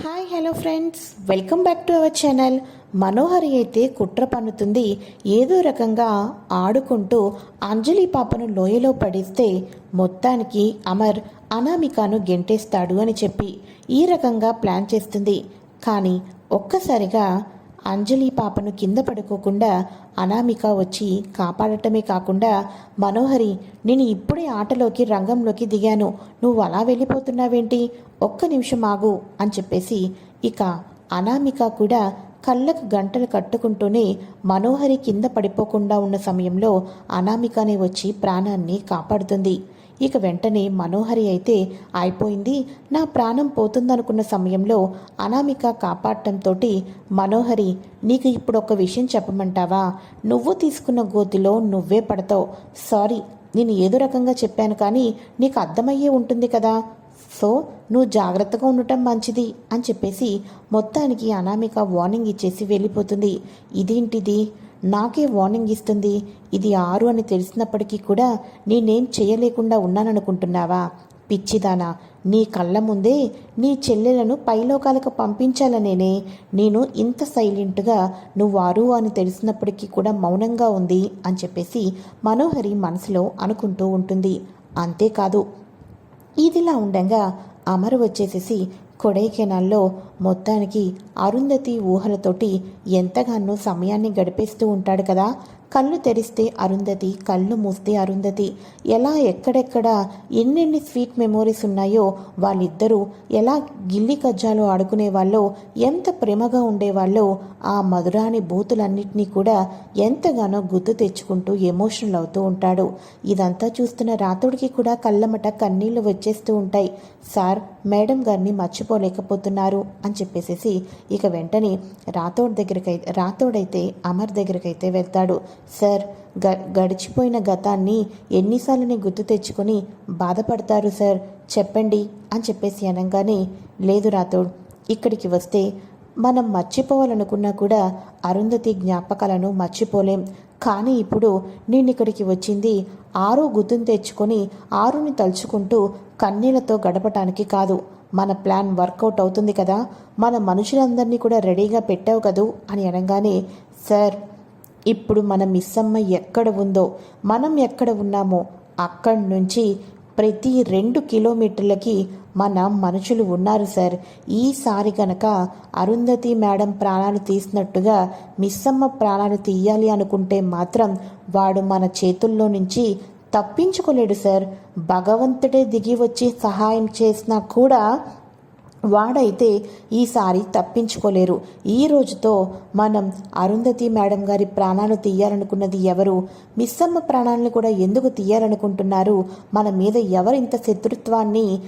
Hi hello friends welcome back to our channel Manohari అయితే కుట్ర పన్నుతుంది. ఏదో రకంగా ఆడుకుంటూ అంజలి పాపను లోయలో పడేస్తే మొత్తానికి అమర్ అనామికాను గెంటేస్తాడు అని చెప్పి ఈ రకంగా ప్లాన్ చేస్తుంది. కానీ ఒక్కసారిగా అంజలి పాపను కింద పడుకోకుండా అనామిక వచ్చి కాపాడటమే కాకుండా మనోహరి నేను ఇప్పుడే ఆటలోకి రంగంలోకి దిగాను. నువ్వు అలా వెళ్ళిపోతున్నావేంటి? ఒక్క నిమిషం ఆగు అని చెప్పేసి ఇక అనామిక కూడా కళ్ళకు గంటలు కట్టుకుంటూనే మనోహరి కింద పడిపోకుండా ఉన్న సమయంలో అనామికనే వచ్చి ప్రాణాన్ని కాపాడుతుంది. ఇక వెంటనే మనోహరి అయితే అయిపోయింది నా ప్రాణం పోతుందనుకున్న సమయంలో అనామిక కాపాడటంతో మనోహరి నీకు ఇప్పుడు ఒక విషయం చెప్పమంటావా? నువ్వు తీసుకున్న గోతిలో నువ్వే పడతావు. సారీ నేను ఏదో రకంగా చెప్పాను కానీ నీకు అర్థమయ్యే ఉంటుంది కదా. సో నువ్వు జాగ్రత్తగా ఉండటం మంచిది అని చెప్పేసి మొత్తానికి అనామిక వార్నింగ్ ఇచ్చేసి వెళ్ళిపోతుంది. ఇదేంటిది? నాకే వార్నింగ్ ఇస్తుంది. ఇది ఆరు అని తెలిసినప్పటికీ కూడా నేనేం చేయలేకుండా ఉన్నాననుకుంటున్నావా? పిచ్చిదానా నీ కళ్ళ ముందే నీ చెల్లెలను పైలోకాలకు పంపించాలనేనే. నేను ఇంత సైలెంట్గా నువ్వు ఆరు అని తెలిసినప్పటికీ కూడా మౌనంగా ఉంది అని చెప్పేసి మనోహరి మనసులో అనుకుంటూ ఉంటుంది. అంతేకాదు ఇదిలా ఉండగా అమరు వచ్చేసేసి కొడైకెనాల్లో మొత్తానికి అరుంధతి ఊహలతోటి ఎంతగానో సమయాన్ని గడిపేస్తూ ఉంటాడు కదా. కళ్ళు తెరిస్తే అరుంధతి కళ్ళు మూస్తే అరుంధతి. ఎలా ఎక్కడెక్కడ ఎన్నెన్ని స్వీట్ మెమోరీస్ ఉన్నాయో వాళ్ళిద్దరూ ఎలా గిల్లి కజ్జాలు ఆడుకునే వాళ్ళో ఎంత ప్రేమగా ఉండేవాళ్ళో ఆ మధురాని బూతులన్నింటినీ కూడా ఎంతగానో గుర్తు తెచ్చుకుంటూ ఎమోషనల్ అవుతూ ఉంటాడు. ఇదంతా చూస్తున్న రాతుడికి కూడా కళ్ళమట కన్నీళ్ళు వచ్చేస్తూ ఉంటాయి. సార్ మేడం గారిని మర్చిపోలేకపోతున్నారు అని చెప్పేసేసి ఇక వెంటనే రాథోడ్ దగ్గరకై రాథోడైతే అమర్ దగ్గరికైతే వెళ్తాడు. సార్ గ గడిచిపోయిన గతాన్ని ఎన్నిసార్లుని గుర్తు తెచ్చుకొని బాధపడతారు సార్ చెప్పండి అని చెప్పేసి అనగానే లేదు రాథోడ్ ఇక్కడికి వస్తే మనం మర్చిపోవాలనుకున్నా కూడా అరుంధతి జ్ఞాపకాలను మర్చిపోలేం. కానీ ఇప్పుడు నేను ఇక్కడికి వచ్చింది ఆరు గుర్తును తెచ్చుకొని ఆరుని తలుచుకుంటూ కన్నీళ్ళతో గడపటానికి కాదు. మన ప్లాన్ వర్కౌట్ అవుతుంది కదా. మన మనుషులందరినీ కూడా రెడీగా పెట్టావు కదూ అని అనగానే సార్ ఇప్పుడు మన మిస్సమ్మ ఎక్కడ ఉందో మనం ఎక్కడ ఉన్నామో అక్కడి నుంచి ప్రతి రెండు కిలోమీటర్లకి మన మనుషులు ఉన్నారు సార్. ఈసారి కనుక అరుంధతి మేడం ప్రాణాలు తీసినట్టుగా మిస్సమ్మ ప్రాణాలు తీయాలి అనుకుంటే మాత్రం వాడు మన చేతుల్లో నుంచి తప్పించుకోలేడు సార్. భగవంతుడే దిగి వచ్చి సహాయం చేసినా కూడా వాడైతే ఈసారి తప్పించుకోలేరు. ఈ రోజుతో మనం అరుంధతి మేడం గారి ప్రాణాలు తీయాలనుకున్నది ఎవరు? మిస్సమ్మ ప్రాణాలను కూడా ఎందుకు తీయాలనుకుంటున్నారు? మన మీద ఎవరింత శత్రుత్వాన్ని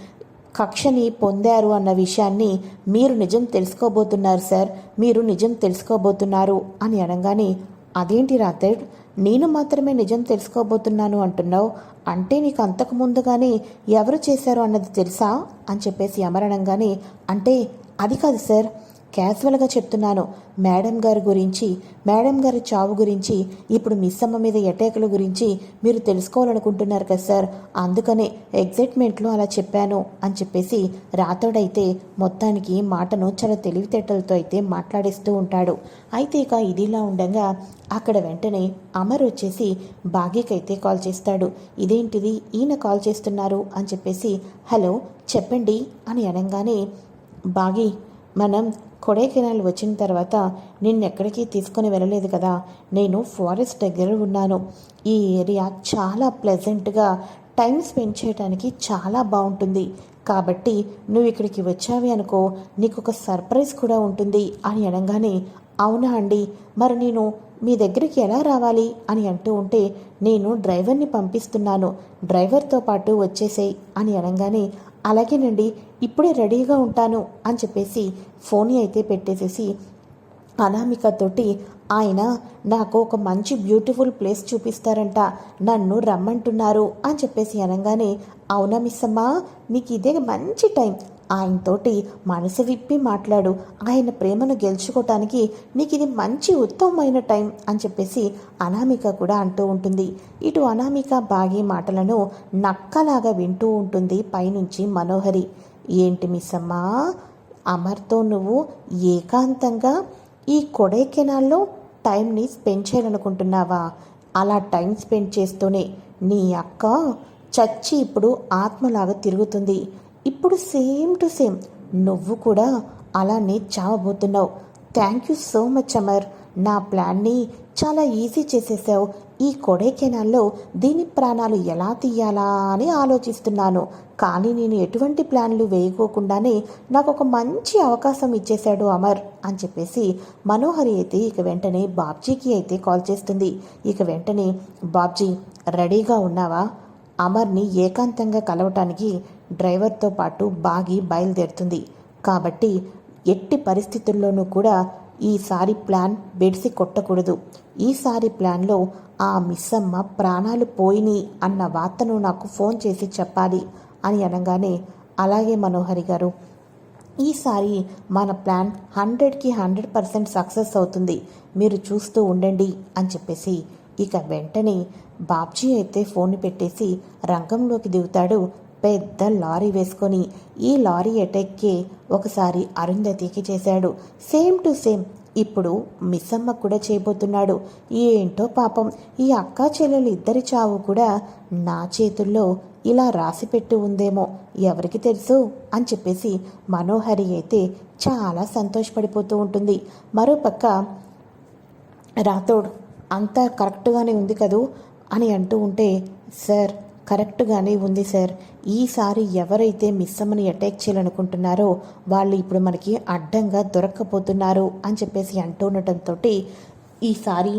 కక్షని పొందారు అన్న విషయాన్ని మీరు నిజం తెలుసుకోబోతున్నారు సార్. మీరు నిజం తెలుసుకోబోతున్నారు అని అనగానే అదేంటి రాథెడ్? నేను మాత్రమే నిజం తెలుసుకోబోతున్నాను అంటున్నావు. అంటే నీకు అంతకు ముందుగానే ఎవరు చేశారు అన్నది తెలుసా? అని చెప్పేసి అమరణంగానే అంటే అది కాదు సార్. క్యాజువల్గా చెప్తున్నాను. మేడం గారి గురించి మేడం గారి చావు గురించి ఇప్పుడు మిస్ అమ్మ మీద ఎటాకుల గురించి మీరు తెలుసుకోవాలనుకుంటున్నారు కదా సార్. అందుకనే ఎగ్జైట్మెంట్లో అలా చెప్పాను అని చెప్పేసి రాతోడైతే మొత్తానికి మాటను చాలా తెలివితేటలతో అయితే మాట్లాడేస్తూ ఉంటాడు. అయితే ఇక ఇదిలా ఉండగా అక్కడ వెంటనే అమర్ వచ్చేసి బాగీకైతే కాల్ చేస్తాడు. ఇదేంటిది? ఈయన కాల్ చేస్తున్నారు అని చెప్పేసి హలో చెప్పండి అని అనగానే బాగి మనం కొడైకెనాల్ వచ్చిన తర్వాత నిన్నెక్కడికి తీసుకొని వెళ్ళలేదు కదా? నేను ఫారెస్ట్ దగ్గర ఉన్నాను. ఈ ఏరియా చాలా ప్లెజెంట్గా టైం స్పెండ్ చేయడానికి చాలా బాగుంటుంది. కాబట్టి నువ్వు ఇక్కడికి వచ్చావి అనుకో నీకు ఒక సర్ప్రైజ్ కూడా ఉంటుంది అని అనగానే అవునా అండి? మరి నేను మీ దగ్గరికి ఎలా రావాలి అని అంటూ ఉంటే నేను డ్రైవర్ని పంపిస్తున్నాను. డ్రైవర్తో పాటు వచ్చేసేయ్ అని అనగానే అలాగేనండి ఇప్పుడే రెడీగా ఉంటాను అని చెప్పేసి ఫోన్ అయితే పెట్టేసేసి అనామికతోటి ఆయన నాకు ఒక మంచి బ్యూటిఫుల్ ప్లేస్ చూపిస్తారంట నన్ను రమ్మంటున్నారు అని చెప్పేసి అనగానే అవునా మిస్సమ్మా మీకు నీకు ఇదే మంచి టైం ఆయనతోటి మనసు విప్పి మాట్లాడు. ఆయన ప్రేమను గెలుచుకోవటానికి నీకు ఇది మంచి ఉత్తమమైన టైం అని చెప్పేసి అనామిక కూడా అంటూ ఉంటుంది. ఇటు అనామిక బాగి మాటలను నక్కలాగా వింటూ ఉంటుంది పైనుంచి మనోహరి. ఏంటి మిస్సమ్మా? అమర్తో నువ్వు ఏకాంతంగా ఈ కొడైకెనాల్లో టైంని స్పెండ్ చేయాలనుకుంటున్నావా? అలా టైం స్పెండ్ చేస్తూనే నీ అక్క చచ్చి ఇప్పుడు ఆత్మలాగా తిరుగుతుంది. ఇప్పుడు సేమ్ టు సేమ్ నువ్వు కూడా అలానే చావబోతున్నావు. Thank you so much Amar నా ప్లాన్ని చాలా ఈజీ చేసేసావు. ఈ కొడైకెనాల్లో దీని ప్రాణాలు ఎలా తీయాలా అని ఆలోచిస్తున్నాను. కానీ నేను ఎటువంటి ప్లాన్లు వేయకోకుండానే నాకు ఒక మంచి అవకాశం ఇచ్చేశాడు అమర్ అని చెప్పేసి మనోహరి అయితే ఇక వెంటనే బాబ్జీకి అయితే కాల్ చేస్తుంది. ఇక వెంటనే బాబ్జీ రెడీగా ఉన్నావా? అమర్ని ఏకాంతంగా కలవటానికి డ్రైవర్తో పాటు బాగి బయలుదేరుతుంది. కాబట్టి ఎట్టి పరిస్థితుల్లోనూ కూడా ఈసారి ప్లాన్ బెడిసి కొట్టకూడదు. ఈసారి ప్లాన్లో ఆ మిస్సమ్మ ప్రాణాలు పోయిని అన్న వార్తను నాకు ఫోన్ చేసి చెప్పాలి అని అనగానే అలాగే మనోహరి గారు ఈసారి మన ప్లాన్ హండ్రెడ్కి హండ్రెడ్ పర్సెంట్ సక్సెస్ అవుతుంది. మీరు చూస్తూ ఉండండి అని చెప్పేసి ఇక వెంటనే బాబ్జీ అయితే ఫోన్ పెట్టేసి రంగంలోకి దిగుతాడు పెద్ద లారీ వేసుకొని ఈ లారీ అటాక్కే ఒకసారి అరుంధతికి చేశాడు. సేమ్ టు సేమ్ ఇప్పుడు మిస్సమ్మ కూడా చేయబోతున్నాడు. ఏంటో పాపం ఈ అక్కా చెల్లెలు ఇద్దరి చావు కూడా నా చేతుల్లో ఇలా రాసిపెట్టి ఉందేమో ఎవరికి తెలుసు? అని చెప్పేసి మనోహరి అయితే చాలా సంతోషపడిపోతూ ఉంటుంది. మరోపక్క రాథోడ్ అంతా కరెక్ట్గానే ఉంది కదూ? అని అంటూ ఉంటే సార్ కరెక్ట్గానే ఉంది సార్. ఈసారి ఎవరైతే మిస్సమ్మని అటాక్ చేయాలనుకుంటున్నారో వాళ్ళు ఇప్పుడు మనకి అడ్డంగా దొరక్కపోతున్నారు అని చెప్పేసి అంటుండటంతో ఈసారి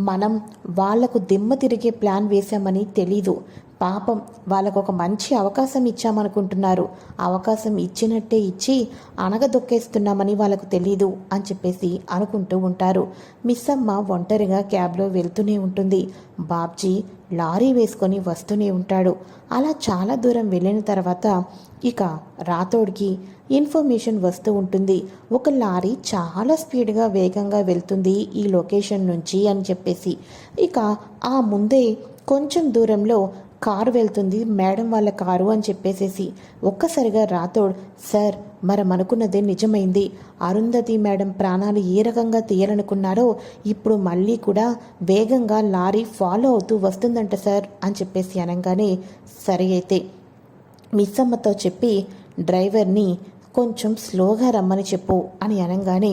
మనం వాళ్ళకు దిమ్మ తిరిగే ప్లాన్ వేశామని తెలీదు. పాపం వాళ్ళకు ఒక మంచి అవకాశం ఇచ్చామనుకుంటున్నారు. అవకాశం ఇచ్చినట్టే ఇచ్చి అనగదొక్కేస్తున్నామని వాళ్ళకు తెలీదు అని చెప్పేసి అనుకుంటూ ఉంటారు. మిస్సమ్మ ఒంటరిగా క్యాబ్లో వెళ్తూనే ఉంటుంది. బాబ్జీ లారీ వేసుకొని వస్తూనే ఉంటాడు. అలా చాలా దూరం వెళ్ళిన తర్వాత ఇక రాతోడికి ఇన్ఫర్మేషన్ వస్తూ ఉంటుంది. ఒక లారీ చాలా స్పీడ్గా వేగంగా వెళ్తుంది ఈ లొకేషన్ నుంచి అని చెప్పేసి. ఇక ఆ ముందే కొంచెం దూరంలో కారు వెళ్తుంది. మేడం వాళ్ళ కారు అని చెప్పేసేసి. ఒక్కసారిగా రాతోడ్ సార్ మనం అనుకున్నదే నిజమైంది. అరుంధతి మేడం ప్రాణాలు ఏ రకంగా తీయాలనుకున్నారో ఇప్పుడు మళ్ళీ కూడా వేగంగా లారీ ఫాలో అవుతూ వస్తుందంట సార్ అని చెప్పేసి అనగానే సరే అయితే మిస్సమ్మతో చెప్పి డ్రైవర్ని కొంచెం స్లోగా రమ్మని చెప్పు అని అనగానే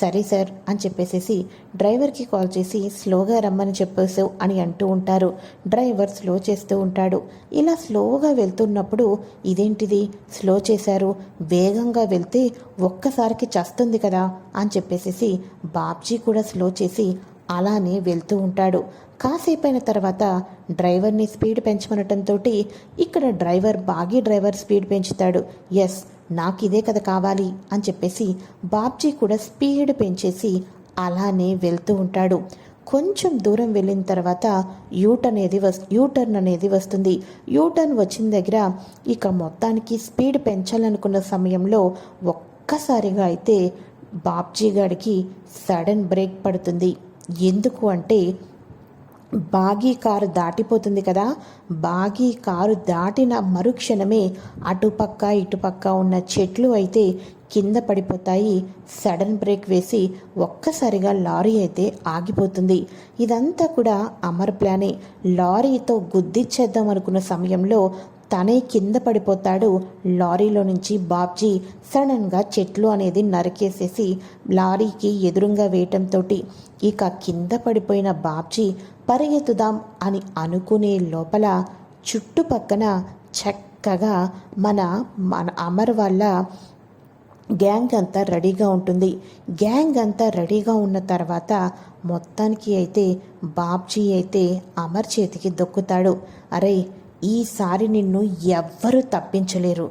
సరే సార్ అని చెప్పేసేసి డ్రైవర్కి కాల్ చేసి స్లోగా రమ్మని చెప్పేసావు అని అంటూ ఉంటారు. డ్రైవర్ స్లో చేస్తూ ఉంటాడు. ఇలా స్లోగా వెళ్తున్నప్పుడు ఇదేంటిది? స్లో చేశారు. వేగంగా వెళ్తే ఒక్కసారికి చస్తుంది కదా అని చెప్పేసేసి బాబ్జీ కూడా స్లో చేసి అలానే వెళ్తూ ఉంటాడు. కాసేపైన తర్వాత డ్రైవర్ని స్పీడ్ పెంచమనటంతో ఇక్కడ డ్రైవర్ బాగీ డ్రైవర్ స్పీడ్ పెంచుతాడు. ఎస్ నాకు ఇదే కదా కావాలి అని చెప్పేసి బాబ్జీ కూడా స్పీడ్ పెంచేసి అలానే వెళ్తూ ఉంటాడు. కొంచెం దూరం వెళ్ళిన తర్వాత యూటర్న్ అనేది వస్ యూటర్న్ అనేది వస్తుంది. యూటర్న్ వచ్చిన దగ్గర ఇక మొత్తానికి స్పీడ్ పెంచాలనుకున్న సమయంలో ఒక్కసారిగా అయితే బాబ్జీ గారికి సడన్ బ్రేక్ పడుతుంది. ఎందుకు అంటే బాగీ కారు దాటిపోతుంది కదా. బాగీ కారు దాటిన మరుక్షణమే అటుపక్క ఇటుపక్క ఉన్న చెట్లు అయితే కింద పడిపోతాయి. సడన్ బ్రేక్ వేసి ఒక్కసారిగా లారీ అయితే ఆగిపోతుంది. ఇదంతా కూడా అమర్ ప్లానే. లారీతో గుద్దిచ్చేద్దాం అనుకున్న సమయంలో తనే కింద పడిపోతాడు. లారీలో నుంచి బాబ్జీ సడన్గా చెట్లు అనేది నరికేసేసి లారీకి ఎదురుగా వేయటంతో ఇక కింద పడిపోయిన బాబ్జీ పరిగెత్తుదాం అని అనుకునే లోపల చుట్టుపక్కన చక్కగా మన మన అమర్ వాళ్ళ గ్యాంగ్ అంతా రెడీగా ఉంటుంది. గ్యాంగ్ అంతా రెడీగా ఉన్న తర్వాత మొత్తానికి అయితే బాబ్జీ అయితే అమర్ చేతికి దొక్కుతాడు. అరే ఈసారి నిన్ను ఎవ్వరూ తప్పించలేరు.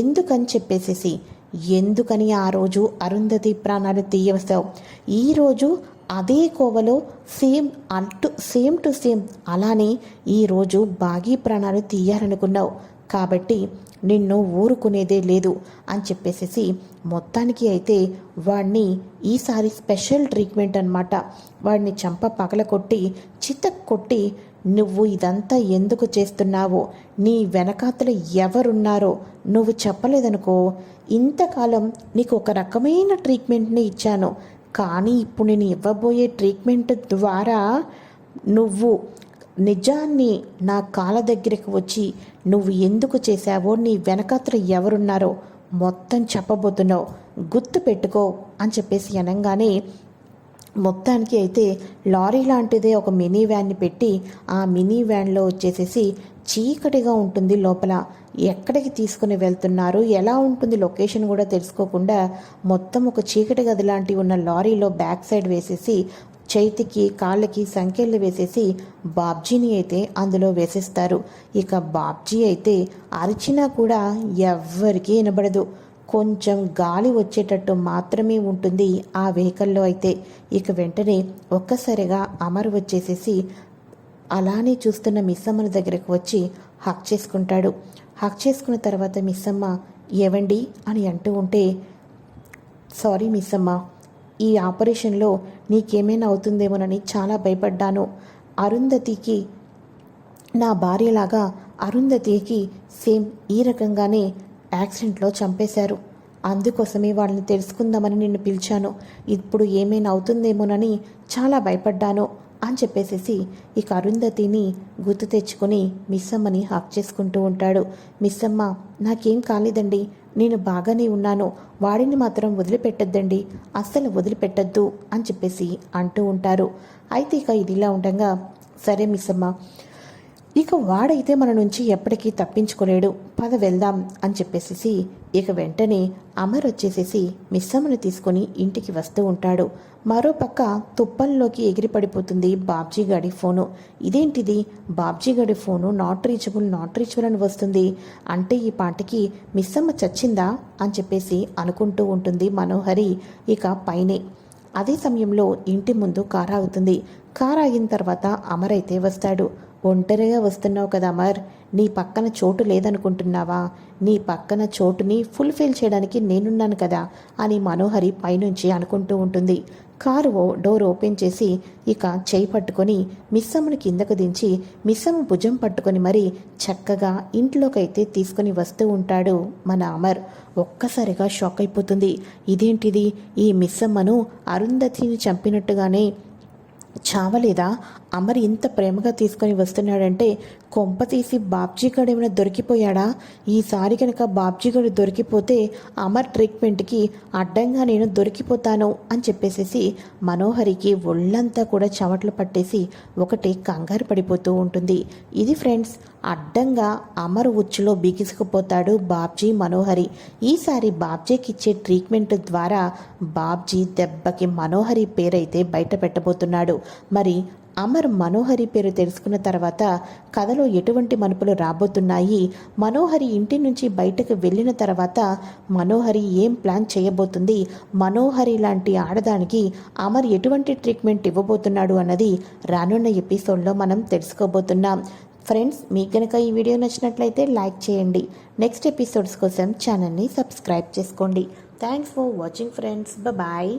ఎందుకని చెప్పేసేసి ఎందుకని ఆ రోజు అరుంధతి ప్రాణాలు తీయవస్తావు? ఈరోజు అదే కోవలో సేమ్ అటు సేమ్ టు సేమ్ అలానే ఈరోజు బాగీ ప్రాణాలు తీయాలనుకున్నావు. కాబట్టి నిన్ను ఊరుకునేదే లేదు అని చెప్పేసేసి మొత్తానికి అయితే వాడిని ఈసారి స్పెషల్ ట్రీట్మెంట్ అనమాట వాడిని చంప పగల కొట్టి చిత్త కొట్టి నువ్వు ఇదంతా ఎందుకు చేస్తున్నావో? నీ వెనకాతలు ఎవరున్నారో నువ్వు చెప్పలేదనుకో. ఇంతకాలం నీకు ఒక రకమైన ట్రీట్మెంట్ని ఇచ్చాను. కానీ ఇప్పుడు నేను ఇవ్వబోయే ట్రీట్మెంట్ ద్వారా నువ్వు నిజాన్ని నా కాళ్ళ దగ్గరికి వచ్చి నువ్వు ఎందుకు చేశావో నీ వెనకాతల ఎవరున్నారో మొత్తం చెప్పబోతున్నావు. గుర్తు పెట్టుకో అని చెప్పేసి అనగానే మొత్తానికి అయితే లారీ లాంటిదే ఒక మినీ వ్యాన్ని పెట్టి ఆ మినీ వ్యాన్లో వచ్చేసేసి చీకటిగా ఉంటుంది లోపల. ఎక్కడికి తీసుకుని వెళ్తున్నారు? ఎలా ఉంటుంది లొకేషన్ కూడా తెలుసుకోకుండా మొత్తం ఒక చీకటి గది లాంటి ఉన్న లారీలో బ్యాక్ సైడ్ వేసేసి చేతికి కాళ్ళకి సంఖ్యలు వేసేసి బాబ్జీని అయితే అందులో వేసేస్తారు. ఇక బాబ్జీ అయితే అరిచినా కూడా ఎవ్వరికీ వినబడదు. కొంచెం గాలి వచ్చేటట్టు మాత్రమే ఉంటుంది ఆ వెహికల్లో అయితే. ఇక వెంటనే ఒక్కసారిగా అమర్ వచ్చేసేసి అలానే చూస్తున్న మిస్సమ్మల దగ్గరకు వచ్చి హక్ చేసుకుంటాడు. హక్ చేసుకున్న తర్వాత మిస్సమ్మ ఏవండి? అని అంటూ ఉంటే సారీ మిస్సమ్మ ఈ ఆపరేషన్లో నీకేమైనా అవుతుందేమోనని చాలా భయపడ్డాను. అరుంధతికి నా భార్యలాగా అరుంధతికి సేమ్ ఈ రకంగానే యాక్సిడెంట్లో చంపేశారు. అందుకోసమే వాళ్ళని తెలుసుకుందామని నిన్ను పిలిచాను. ఇప్పుడు ఏమైనా అవుతుందేమోనని చాలా భయపడ్డాను. అని చెప్పేసేసి ఇక అరుంధతిని గుర్తు తెచ్చుకొని మిస్సమ్మని హాక్ చేసుకుంటూ ఉంటాడు. మిస్సమ్మ నాకేం కాలేదండి. నేను బాగానే ఉన్నాను. వాడిని మాత్రం వదిలిపెట్టద్దండి. అస్సలు వదిలిపెట్టద్దు అని చెప్పేసి అంటూ ఉంటారు. అయితే ఇక ఇదిలా ఉండగా సరే మిస్సమ్మ ఇక వాడైతే మన నుంచి ఎప్పటికీ తప్పించుకోలేడు. పద వెళ్దాం అని చెప్పేసేసి ఇక వెంటనే అమర్ వచ్చేసేసి మిస్సమ్మను తీసుకొని ఇంటికి వస్తూ ఉంటాడు. మరోపక్క తుప్పల్లోకి ఎగిరి పడిపోతుంది బాబ్జీ గాడి ఫోను. ఇదేంటిది? బాబ్జీ గాడి phone not reachable not reachable అని వస్తుంది. అంటే ఈ పాటికి మిస్సమ్మ చచ్చిందా? అని చెప్పేసి అనుకుంటూ ఉంటుంది మనోహరి. ఇక పైనే. అదే సమయంలో ఇంటి ముందు కారు ఆగుతుంది. కారు ఆగిన తర్వాత అమర్ అయితే వస్తాడు. ఒంటరిగా వస్తున్నావు కదా అమర్. నీ పక్కన చోటు లేదనుకుంటున్నావా? నీ పక్కన చోటుని ఫుల్ఫిల్ చేయడానికి నేనున్నాను కదా అని మనోహరి పైనుంచి అనుకుంటూ ఉంటుంది. కారు ఓ- డోర్ ఓపెన్ చేసి ఇక చేయి పట్టుకొని మిస్సమ్మను కిందకు దించి మిస్సమ్మ భుజం పట్టుకొని మరి చక్కగా ఇంట్లోకైతే తీసుకొని వస్తూ ఉంటాడు మన అమర్. ఒక్కసారిగా షాక్ అయిపోతుంది. ఇదేంటిది? ఈ మిస్సమ్మను అరుంధతిని చంపినట్టుగానే చావలేదా? అమర్ ఇంత ప్రేమగా తీసుకొని వస్తున్నాడంటే కొంప తీసి బాబ్జీగాడు ఏమైనా దొరికిపోయాడా? ఈసారి కనుక బాబ్జీగాడు దొరికిపోతే అమర్ ట్రీట్మెంట్కి అడ్డంగా నేను దొరికిపోతాను అని చెప్పేసేసి మనోహరికి ఒళ్ళంతా కూడా చెమటలు పట్టేసి ఒకటి కంగారు పడిపోతూ ఉంటుంది. ఇది ఫ్రెండ్స్ అడ్డంగా అమర్ ఉచ్చులో బిగిసుకుపోతాడు బాబ్జీ మనోహరి. ఈసారి బాబ్జీకి ఇచ్చే ట్రీట్మెంట్ ద్వారా బాబ్జీ దెబ్బకి మనోహరి పేరైతే బయట పెట్టబోతున్నాడు. మరి అమర్ మనోహరి పేరు తెలుసుకున్న తర్వాత కథలో ఎటువంటి మలుపులు రాబోతున్నాయి? మనోహరి ఇంటి నుంచి బయటకు వెళ్ళిన తర్వాత మనోహరి ఏం ప్లాన్ చేయబోతుంది? మనోహరి లాంటి ఆడదానికి అమర్ ఎటువంటి ట్రీట్మెంట్ ఇవ్వబోతున్నాడు అన్నది రానున్న ఎపిసోడ్లో మనం తెలుసుకోబోతున్నాం. ఫ్రెండ్స్ మీకు కనుక ఈ వీడియో నచ్చినట్లయితే లైక్ చేయండి. నెక్స్ట్ ఎపిసోడ్స్ కోసం ఛానల్ని సబ్స్క్రైబ్ చేసుకోండి. Thanks for watching friends. Bye.